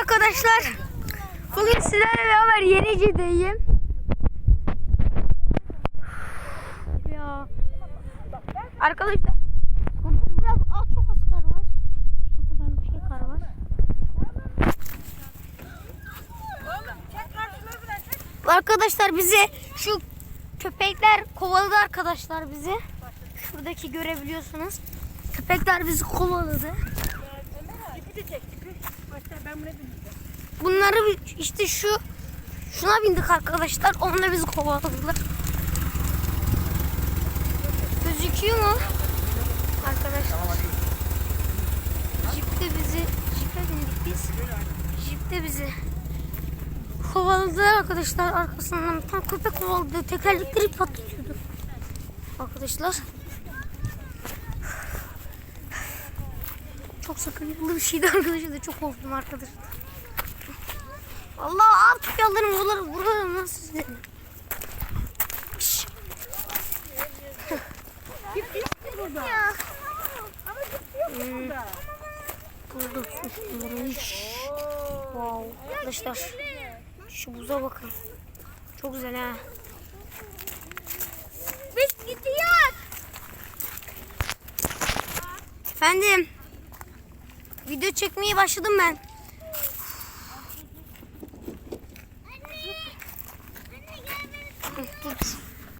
arkadaşlar. Bugün sizlerle beraber Yenici'deyim. Ya. Arkadaşlar. Burada biraz az çok az kar var. Bu kadar bir şey kar var. Arkadaşlar bizi şu köpekler kovaladı arkadaşlar bizi. Şuradaki görebiliyorsunuz. Köpekler bizi kovaladı. Bunları işte şu şuna bindik arkadaşlar. Onunla bizi kovaladılar. Gözüküyor mu? Arkadaşlar. Jipte bizi jipe bindik biz. Jipte bizi kovaladılar arkadaşlar arkasından tam köpek kovaladı. Tekerlekleri patlatıyordu. Arkadaşlar. Çok sakıncalı bir şeydi arkadaşlar. Çok korktum arkadaşlar. Allah artık yallarım buraları buraları nasıl izledim? Şşş. Ya. Hmm. Burada. Wow. Arkadaşlar. Şu buza bakın. Çok güzel ha. Biz gidiyoruz. Efendim. Video çekmeye başladım ben.